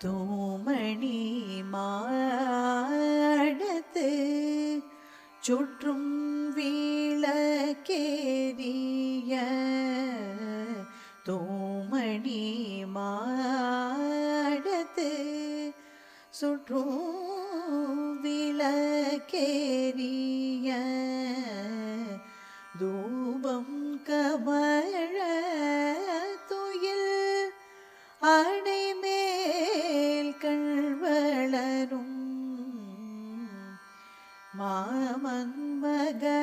தூமணி மாடத்து சுற்றும் வீழக்கேரிய தூமணி மாடத்து சுற்றும் விளக்கேரிய தூபம் கவர் மாமன்மகளே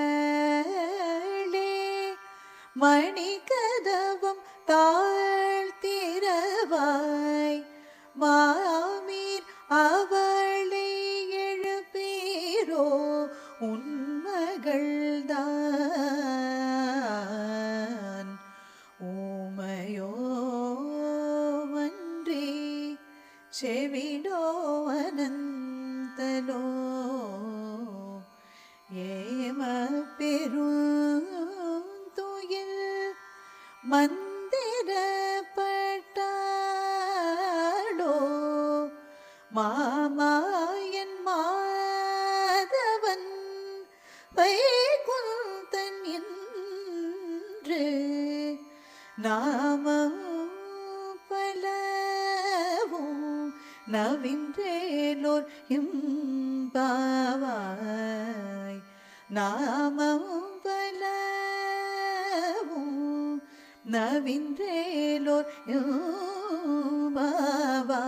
மணிகதவம் தாழ்த்திரவாய் மாமீர் அவளை எழுப்பீரோ உன்மகள்தான் ஊமையோவன்றி செவிடோ அனந்தனோ மந்திரப்பட்டாடோ மாமாயன் மாதவன் வைகுந்தன் என்று நாமம் பலவும் நவின்றேலோர் இம்பாவாய். நாமம் നവീന്ദ്രേലോർ യോ ബാബാ.